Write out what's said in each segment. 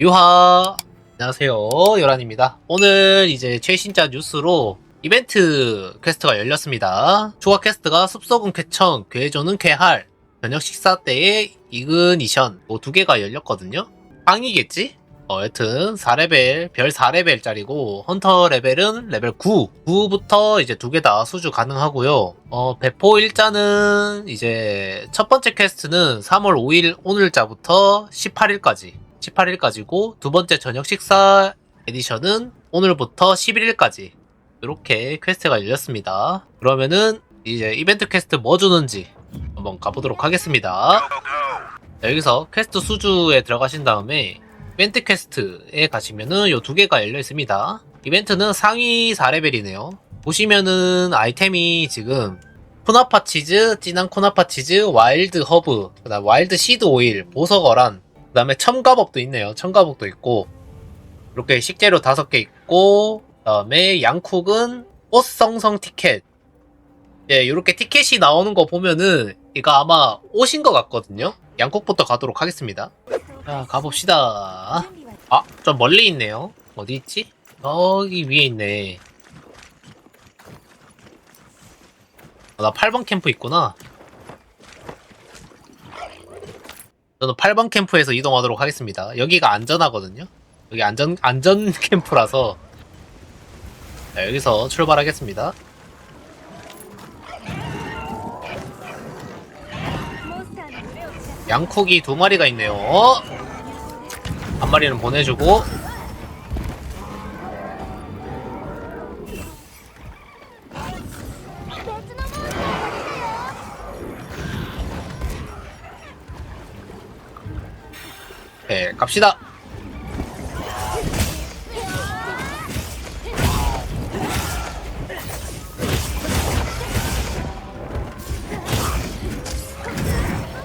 유하. 안녕하세요. 요란입니다. 오늘 이제 최신자 뉴스로 이벤트 퀘스트가 열렸습니다. 추가 퀘스트가 숲속은 쾌청 괴조는 쾌할 저녁 식사 때의 이그니션 뭐 두 개가 열렸거든요. 빵이겠지? 어, 여튼 4레벨 별 4레벨짜리고 헌터 레벨은 레벨 9 9부터 이제 두 개 다 수주 가능하고요. 어 배포 일자는 이제 첫 번째 퀘스트는 3월 5일 오늘자부터 18일까지 18일까지고 두 번째 저녁 식사 에디션은 오늘부터 11일까지 이렇게 퀘스트가 열렸습니다. 그러면은 이제 이벤트 퀘스트 뭐 주는지 한번 가보도록 하겠습니다. 자, 여기서 퀘스트 수주에 들어가신 다음에 이벤트 퀘스트에 가시면은 요두 개가 열려 있습니다. 이벤트는 상위 4레벨이네요. 보시면은 아이템이 지금 코나파 치즈, 진한 코나파 치즈, 와일드 허브, 그다음 와일드 시드 오일, 보석 어란, 그 다음에 첨가복도 있네요. 첨가복도 있고 이렇게 식재료 다섯 개 있고 그 다음에 양쿡은 옷성성 티켓 예, 이렇게 티켓이 나오는 거 보면은 이거 아마 옷인 것 같거든요. 양국부터 가도록 하겠습니다. 자, 가봅시다. 아, 좀 멀리 있네요. 어디 있지? 여기 위에 있네. 아, 나 8번 캠프 있구나. 저는 8번 캠프에서 이동하도록 하겠습니다. 여기가 안전하거든요. 여기 안전 안전 캠프라서 자, 여기서 출발하겠습니다. 양쿡이 두 마리가 있네요. 어? 한 마리는 보내주고 갑시다.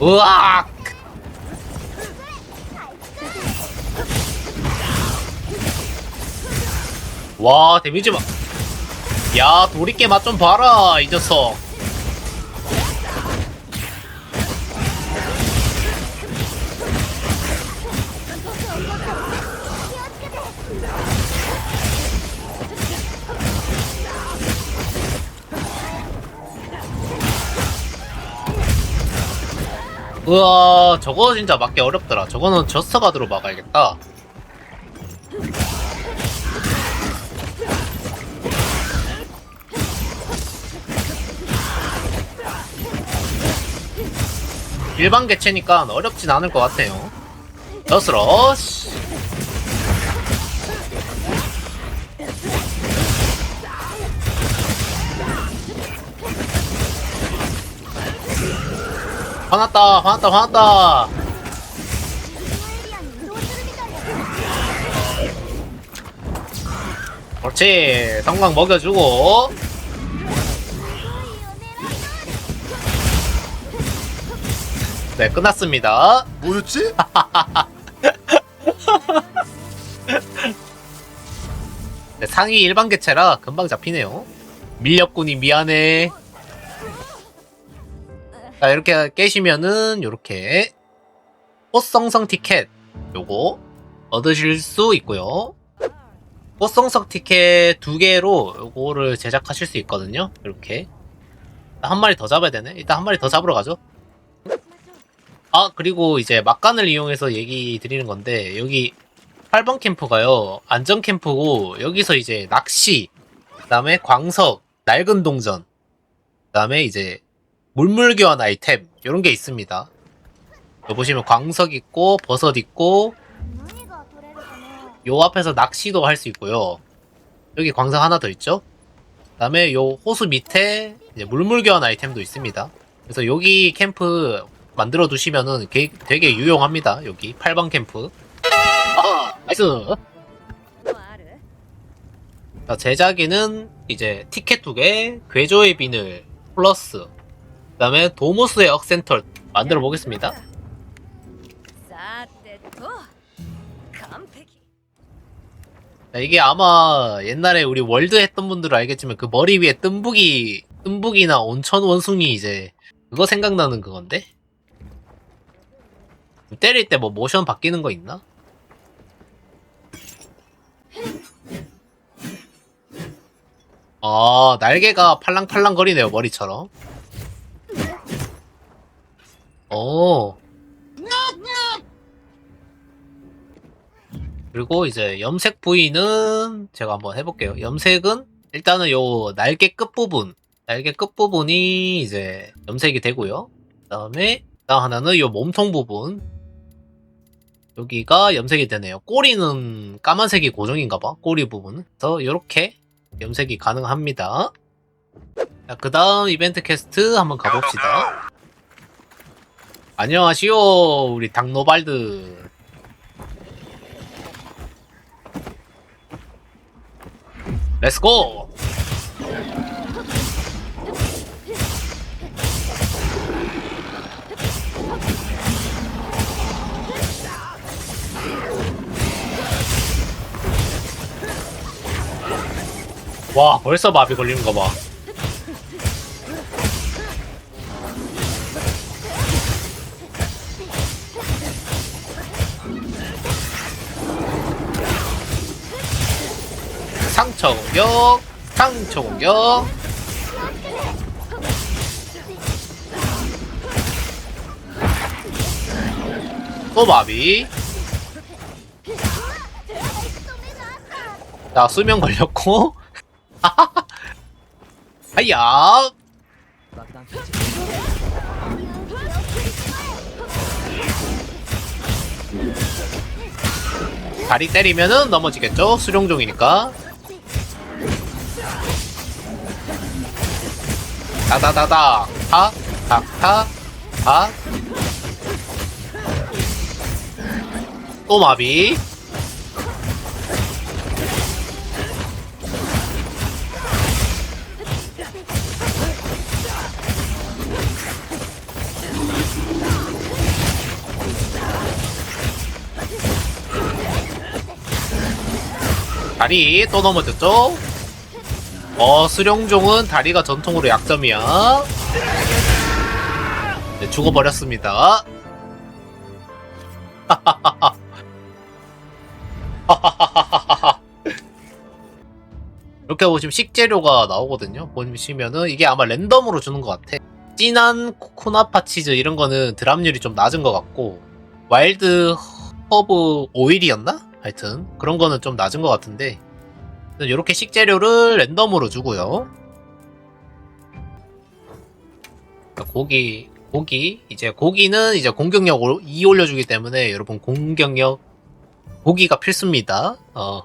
으악! 와, 데미지 봐. 야, 도리깨 맛 좀 봐라, 이 녀석. 우와, 저거 진짜 맞기 어렵더라. 저거는 저스트 가드로 막아야겠다. 일반 개체니까 어렵진 않을 것 같아요. 저스러시. 화났다, 화났다, 화났다. 그렇지. 성광 먹여주고. 네, 끝났습니다. 뭐였지? 네, 상위 일반 개체라 금방 잡히네요. 밀렵꾼이 미안해. 자, 이렇게 깨시면은, 요렇게, 꽃성성 티켓, 요거, 얻으실 수 있고요. 꽃성성 티켓 두 개로 요거를 제작하실 수 있거든요. 이렇게. 한 마리 더 잡아야 되네. 일단 한 마리 더 잡으러 가죠. 아, 그리고 이제 막간을 이용해서 얘기 드리는 건데, 여기 8번 캠프가요, 안전 캠프고, 여기서 이제 낚시, 그 다음에 광석, 낡은 동전, 그 다음에 이제 물물 교환 아이템, 요런 게 있습니다. 여기 보시면 광석 있고, 버섯 있고, 요 앞에서 낚시도 할 수 있고요. 여기 광석 하나 더 있죠? 그 다음에 요 호수 밑에 물물 교환 아이템도 있습니다. 그래서 여기 캠프 만들어 두시면은 게- 되게 유용합니다. 여기 8번 캠프. 아, 나이스. 자, 제작에는 이제 티켓 두 개, 괴조의 비늘 플러스, 그 다음에 도모스의 억센털 만들어 보겠습니다. 이게 아마 옛날에 우리 월드 했던 분들은 알겠지만 그 머리 위에 뜸부기, 뜸부기나 온천 원숭이 이제 그거 생각나는 그건데? 때릴 때 뭐 모션 바뀌는 거 있나? 아, 날개가 팔랑팔랑 거리네요, 머리처럼. 오. 그리고 이제 염색 부위는 제가 한번 해볼게요. 염색은 일단은 요 날개 끝부분, 날개 끝부분이 이제 염색이 되고요. 그 다음에 다음 하나는 요 몸통 부분. 여기가 염색이 되네요. 꼬리는 까만색이 고정인가봐. 꼬리 부분은. 그래서 이렇게 염색이 가능합니다. 자, 그 다음 이벤트 퀘스트 한번 가봅시다. 안녕하시오, 우리 당노발드. 렛츠고! 와, 벌써 마비 걸리는 거 봐. 공격, 상처 공격. 또 마비. 자, 수명 걸렸고. 아야. 다리 때리면은 넘어지겠죠? 수룡종이니까. 다다다다. 타, 타, 타, 타. 또 마비. 다리 또 넘어졌죠? 어, 수룡종은 다리가 전통으로 약점이야. 네, 죽어버렸습니다. 이렇게 보시면 식재료가 나오거든요. 보시면은 이게 아마 랜덤으로 주는 것 같아. 진한 코코나파 치즈 이런 거는 드랍률이 좀 낮은 것 같고 와일드 허브 오일이었나? 하여튼 그런 거는 좀 낮은 것 같은데 이렇게 식재료를 랜덤으로 주고요. 고기 고기 이제 고기는 이제 공격력 2 올려주기 때문에 여러분 공격력 고기가 필수입니다. 어.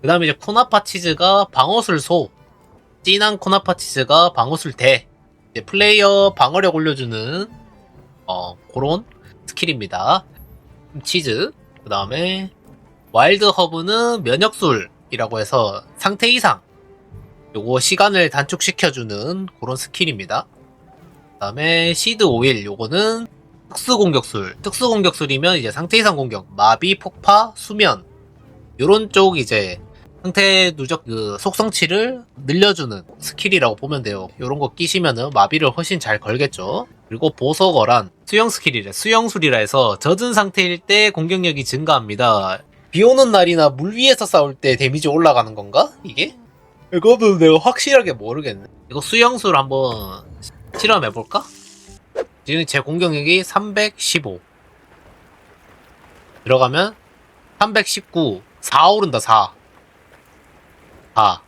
그 다음에 이제 코나파 치즈가 방어술 소 진한 코나파 치즈가 방어술 대 이제 플레이어 방어력 올려주는 어 그런 스킬입니다. 치즈 그 다음에 와일드 허브는 면역술 이라고 해서 상태 이상 요거 시간을 단축시켜주는 그런 스킬입니다. 그 다음에 시드 오일 요거는 특수 공격술 특수 공격술이면 이제 상태 이상 공격 마비 폭파 수면 요런 쪽 이제 상태 누적 그 속성치를 늘려주는 스킬이라고 보면 돼요. 요런 거 끼시면은 마비를 훨씬 잘 걸겠죠. 그리고 보석어란 수영 스킬이래. 수영술이라 해서 젖은 상태일 때 공격력이 증가합니다. 비 오는 날이나 물 위에서 싸울 때 데미지 올라가는 건가? 이게? 이거도 내가 확실하게 모르겠네. 이거 수영술 한번 실험해볼까? 지금 제 공격력이 315. 들어가면 319. 4 오른다, 4. 4.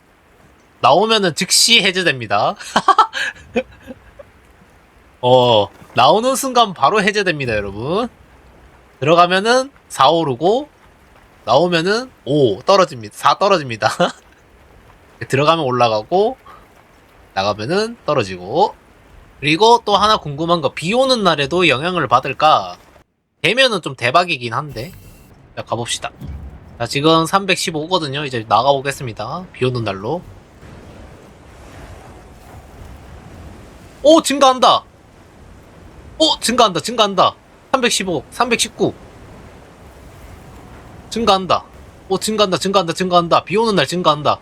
나오면은 즉시 해제됩니다. 어, 나오는 순간 바로 해제됩니다, 여러분. 들어가면은 4 오르고, 나오면은 5 떨어집니다. 4 떨어집니다. 들어가면 올라가고 나가면은 떨어지고 그리고 또 하나 궁금한 거 비 오는 날에도 영향을 받을까? 되면은 좀 대박이긴 한데 자 가봅시다. 자 지금 315거든요. 이제 나가보겠습니다. 비 오는 날로 오 증가한다. 오 증가한다. 증가한다. 315, 319 증가한다. 오 증가한다. 증가한다. 증가한다. 비 오는 날 증가한다.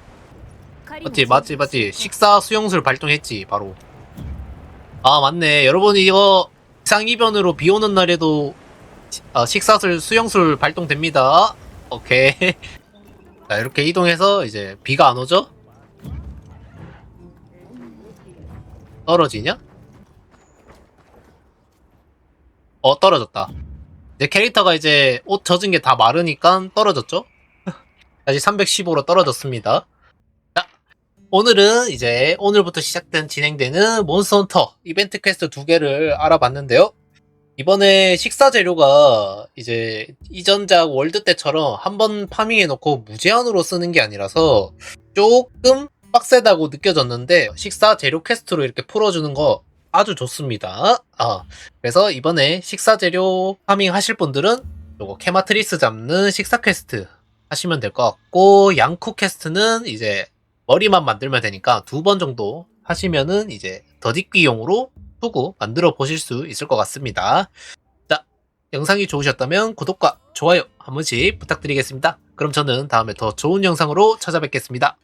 맞지 맞지 맞지 식사 수용술 발동했지 바로 아 맞네 여러분 이거 이상이변으로 비 오는 날에도 시- 아, 식사술 수용술 발동됩니다 오케이 자 이렇게 이동해서 이제 비가 안 오죠 떨어지냐? 어 떨어졌다 내 캐릭터가 이제 옷 젖은 게 다 마르니까 떨어졌죠? 다시 315로 떨어졌습니다 자 오늘은 이제 오늘부터 시작된 진행되는 몬스터 헌터 이벤트 퀘스트 두 개를 알아봤는데요 이번에 식사 재료가 이제 이전작 월드 때처럼 한 번 파밍해 놓고 무제한으로 쓰는 게 아니라서 조금 빡세다고 느껴졌는데 식사 재료 퀘스트로 이렇게 풀어주는 거 아주 좋습니다. 아, 그래서 이번에 식사 재료 파밍 하실 분들은 요거 케마트리스 잡는 식사 퀘스트 하시면 될 것 같고 양쿠 퀘스트는 이제 머리만 만들면 되니까 두 번 정도 하시면은 이제 더디끼용으로 후구 만들어 보실 수 있을 것 같습니다. 자, 영상이 좋으셨다면 구독과 좋아요 한 번씩 부탁드리겠습니다. 그럼 저는 다음에 더 좋은 영상으로 찾아뵙겠습니다.